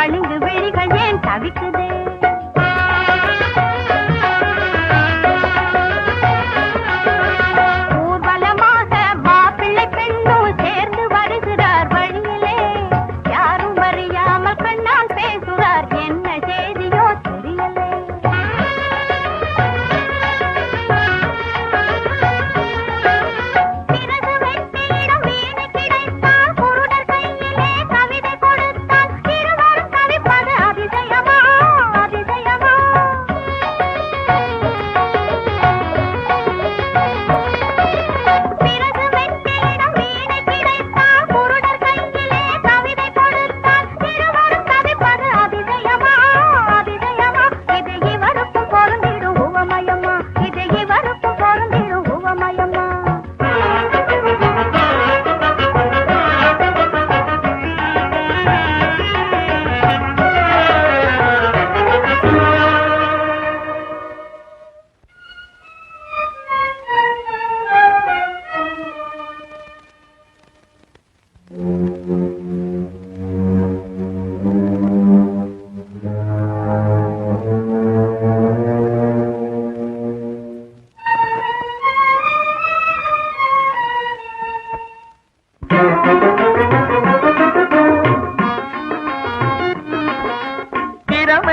பழுங்கு விழிகள் ஏன் தவிக்குது?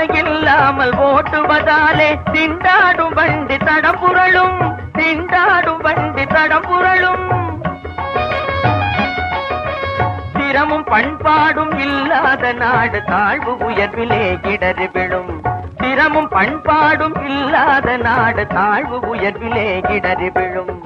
இல்லாமல் ஓட்டுவதாலே திண்டாடும் வண்டி தடம் புரளும் திண்டாடும் வண்டி தடம் புரளும் திறமும் பண்பாடும் இல்லாத நாடு தாழ்வு உயர்விலே இடறி விழும். திறமும் பண்பாடும் இல்லாத நாடு தாழ்வு உயர்விலே இடறி விழும்.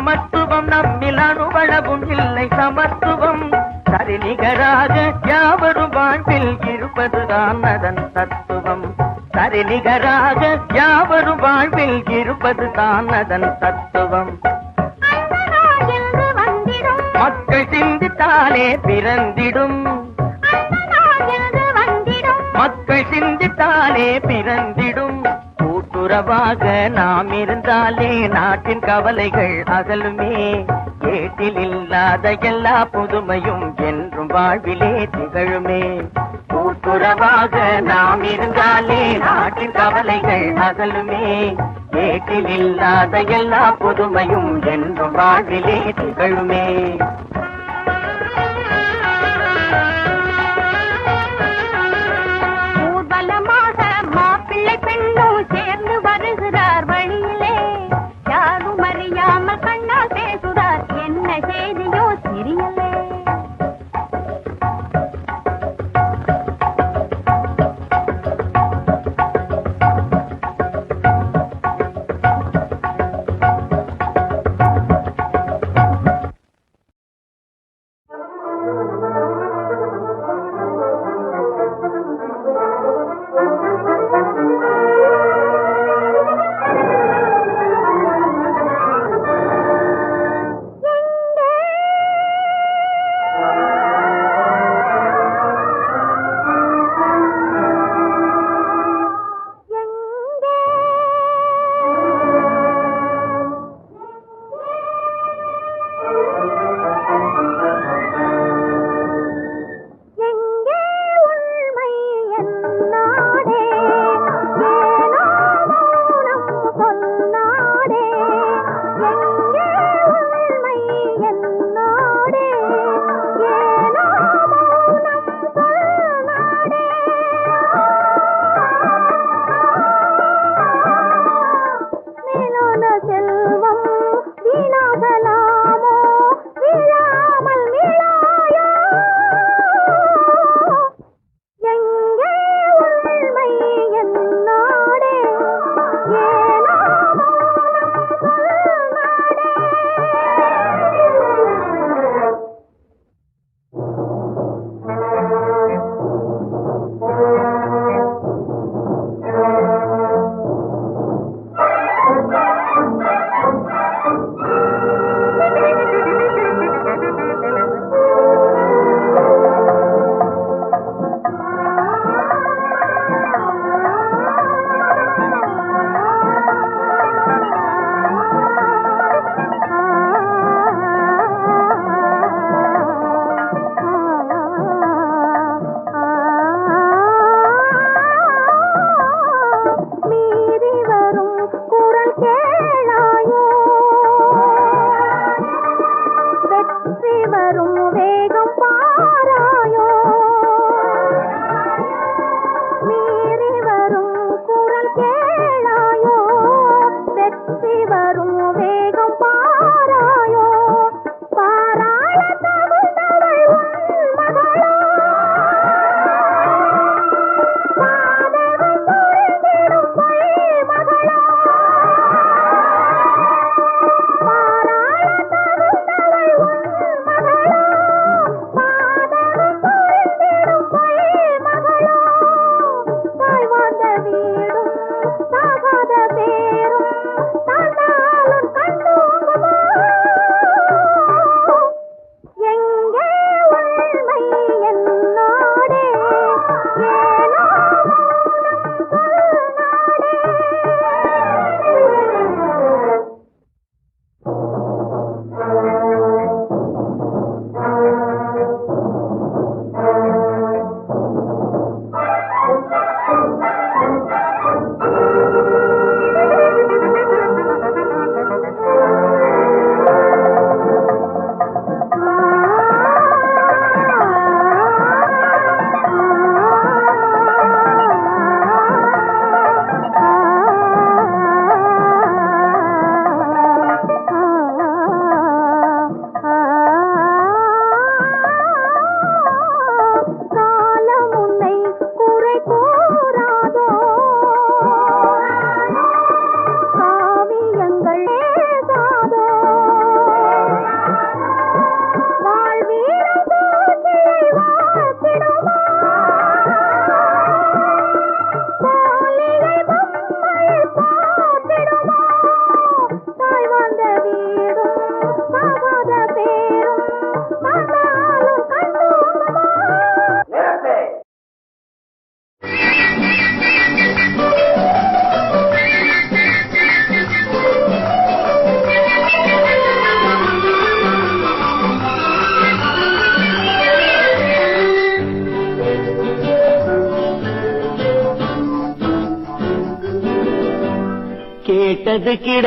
சமத்துவம் நம்மில் அணுவளவும் இல்லை சமத்துவம். சரி நிகராக யாவரும் வாழ்வில் இருப்பதுதான் அதன் தத்துவம். சரி நிகராக யாவரும் வாழ்வில் இருப்பதுதான் அதன் தத்துவம். மக்கள் சிந்தித்தாலே பிறந்திடும். மக்கள் சிந்தித்தாலே பிறந்திடும். கூட்டுறவாக நாம் இருந்தாலே நாட்டின் கவலைகள் அகலுமே. ஏட்டில் இல்லாத எல்லா புதுமையும் என்றும் வாழ்விலே திகழுமே. கூட்டுறவாக நாம் இருந்தாலே நாட்டின் கவலைகள் அகலுமே. ஏட்டில் இல்லாத எல்லா புதுமையும் என்றும் வாழ்விலே திகழுமே.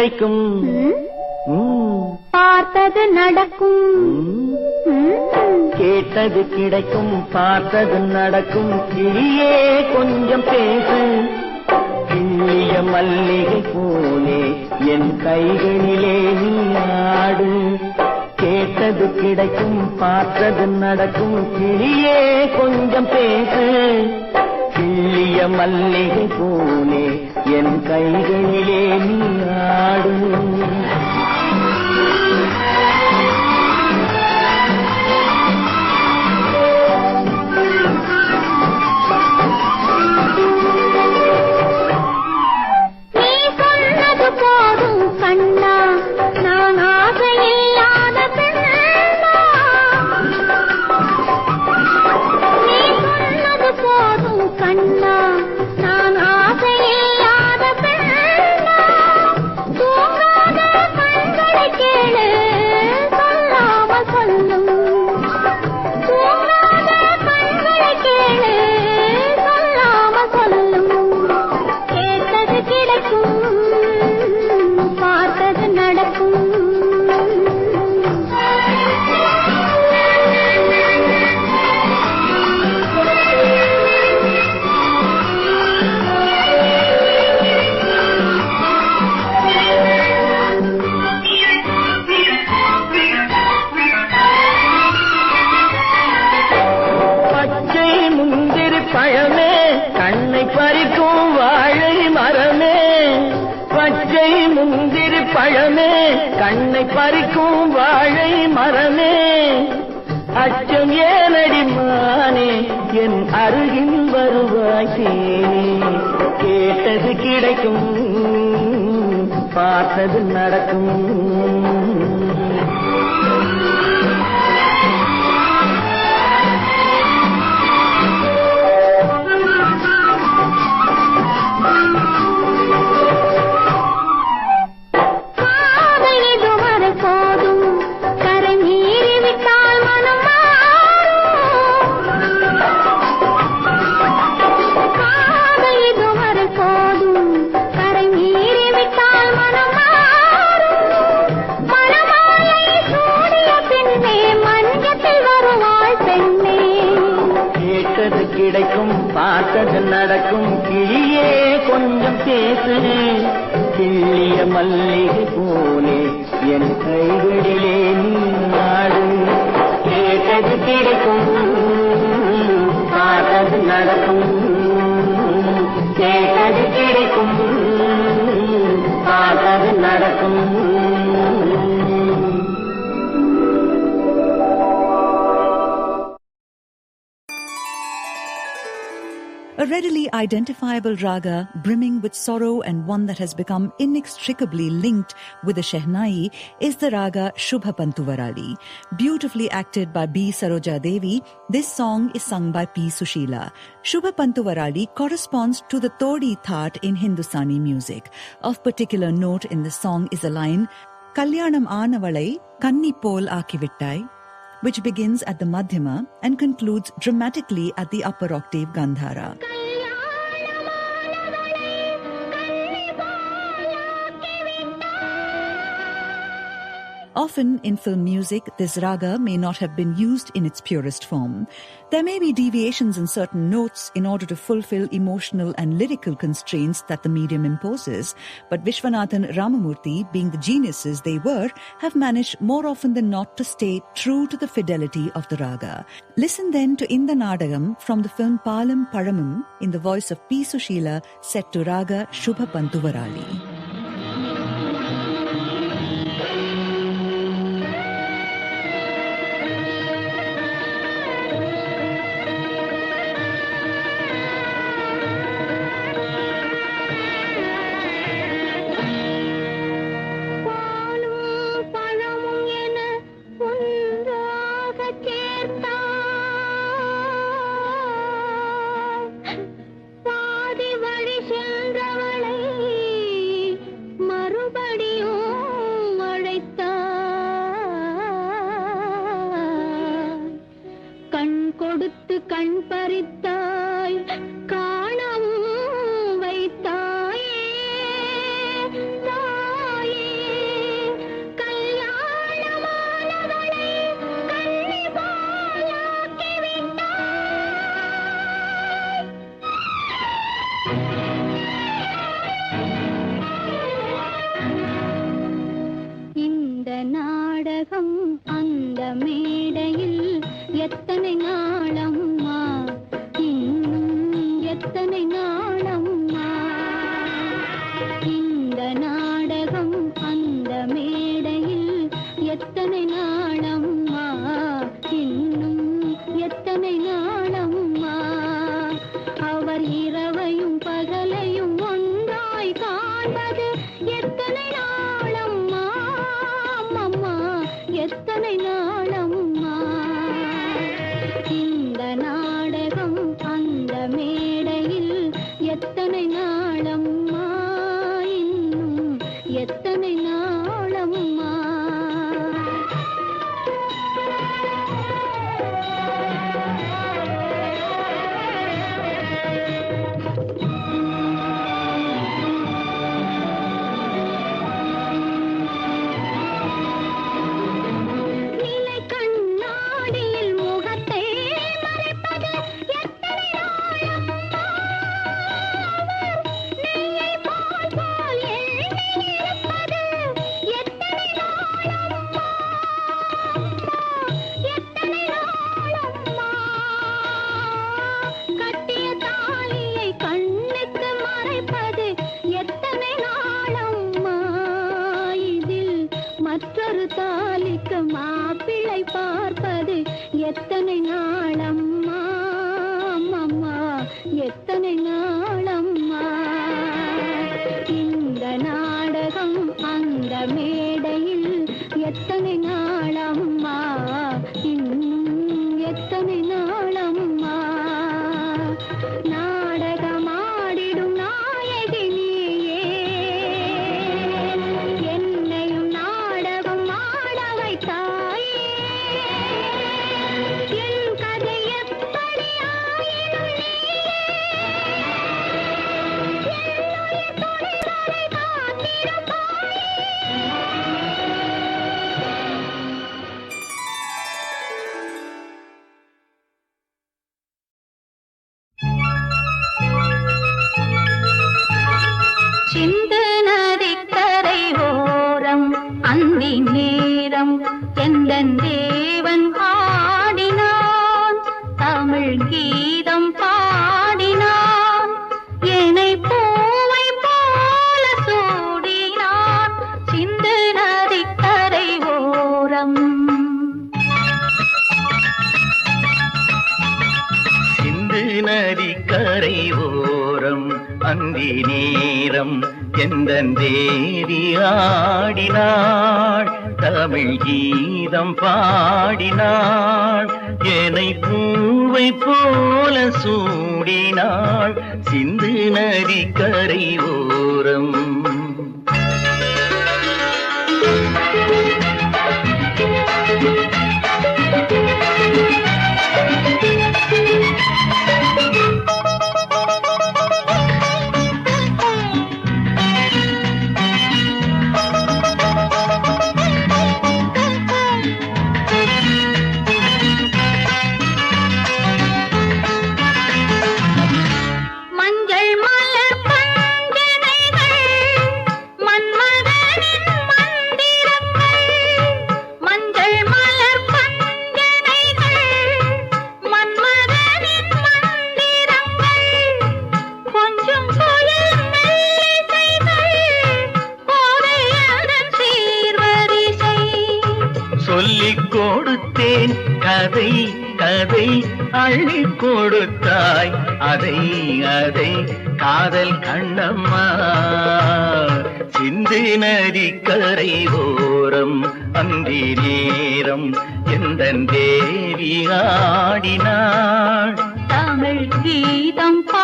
கேட்டது கிடைக்கும் ம், ம், பார்த்தது நடக்கும். கேட்டது கிடைக்கும் பார்த்தது நடக்கும். கிளியே கொஞ்சம் பேசு. கிள்ளிய மல்லிகை போலே என் கைகளிலே நீ ஆடு. கேட்டது கிடைக்கும் பார்த்தது நடக்கும். கிளியே கொஞ்சம் பேசு. கிள்ளிய மல்லிகை போலே என் கைகளிலே நீ ஆடு பழமே கண்ணை பறிக்கும் வாழை மரமே. அச்சம் ஏனடி மானே என் அருகில் வருவாய். தேனே கேட்டது கிடைக்கும் பார்த்தது நடக்கும். நடக்கும் கிளியே கொஞ்சம் பேசு. கிள்ளிய மல்லிகை போலே என் கைகளிலே நீ நாடு. கேட்டது கிடைக்கும் பார்த்தது நடக்கும். கேட்டது கிடைக்கும் பார்த்தது நடக்கும். A readily identifiable raga brimming with sorrow and one that has become inextricably linked with the Shehnai is the raga Shubha Pantuvarali. Beautifully acted by B. Saroja Devi, this song is sung by P. Sushila. Shubha Pantuvarali corresponds to the Todi Thaat in Hindustani music. Of particular note in the song is a line, Kalyanam Anavalai Kanni Pol Akivittai, which begins at the Madhyama and concludes dramatically at the upper octave Gandhara. Often in film music, this raga may not have been used in its purest form. There may be deviations in certain notes in order to fulfill emotional and lyrical constraints that the medium imposes, but Vishwanathan Ramamurthy, being the geniuses they were, have managed more often than not to stay true to the fidelity of the raga. Listen then to Inda Nadagam from the film Palam Paramam in the voice of P. Sushila set to raga Shubha Pantuvarali. கொடுத்து கண் பறித்தாய். கீதம் பாடினான். என்னை பூவை போல சூடினான். சிந்து நதிக்கரை ஓரம். சிந்து நதிக்கரை ஓரம் அந்தி நேரம் எந்த தேவி ஆடினாள். தமிழ் கீதம் பாடினாள். என்னை பூவை போல சூடினாள். சிந்து நரி கரை ஓரம். கொடுத்தாய் அதை அதை காதல் கண்ணம்மா. சிந்து நதி ஓரம் அந்தி நேரம். எந்த தேவி ஆடினாள். தமிழ் கீதம் பா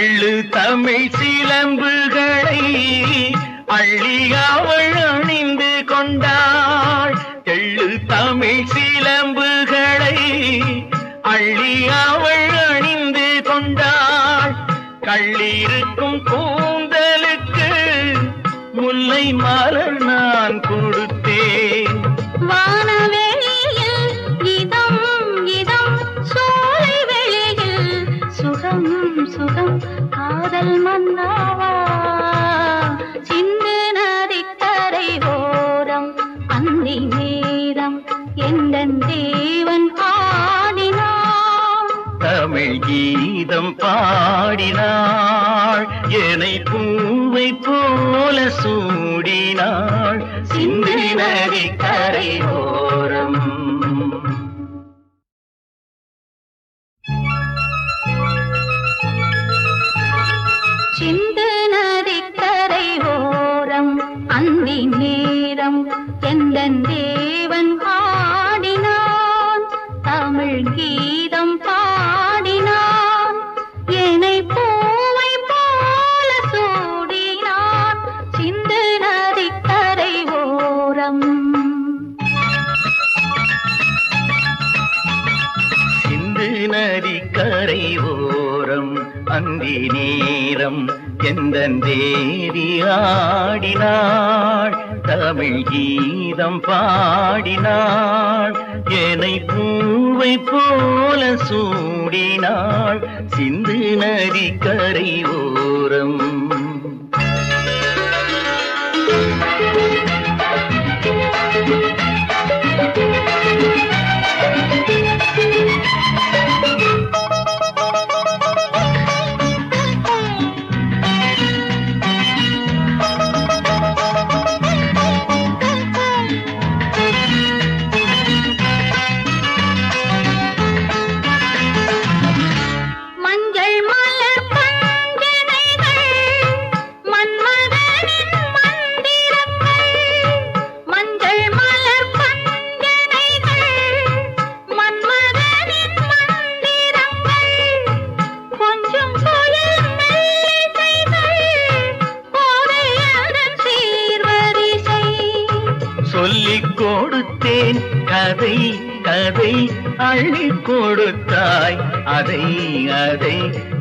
அள்ளு தமிழ் சிலம்புகளை அள்ளி அவள் அணிந்து கொண்டாள். எள்ளு தமிழ் சிலம்புகளை அள்ளி அவள் அணிந்து கொண்டாள். கள்ளிருக்கும் கூந்தலுக்கு முல்லை மலர் கீதம் பாடினாள். என்னை பூவை போல சூடினாள். சிந்தி நதி கரை ஓரம். சிந்து நதி கரை ஓரம் அந்தி நேரம் எந்த தேவி ஆடினாள்? தமிழ் கீதம் பாடினாள். என்னை பூவை போல சூடினாள். சிந்து நதி கரை ஓரம்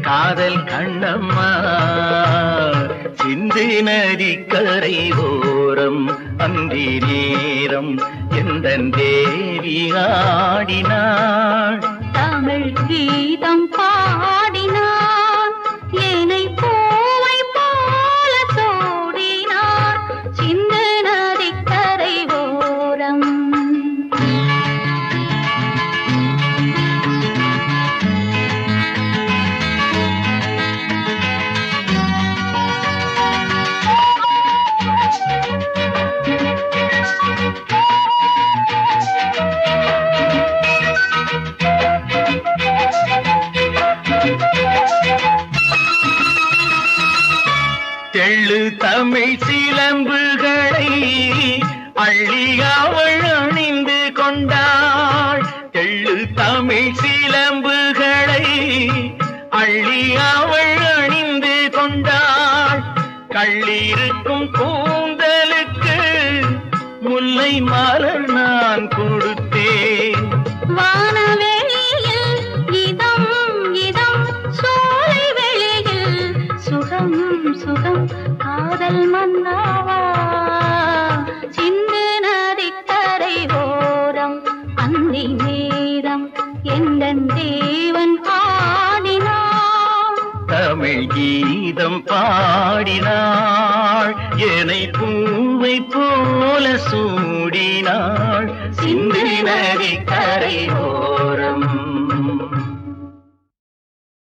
காதல் கண்ணம்மா. சிந்து நதி கரை கள்ளிருக்கும் கூந்தலுக்கு முல்லை மலர் கீதம் பாடினாள். என்னை பூவை போல சூடினாள். சிந்து நதி கரை ஓரம்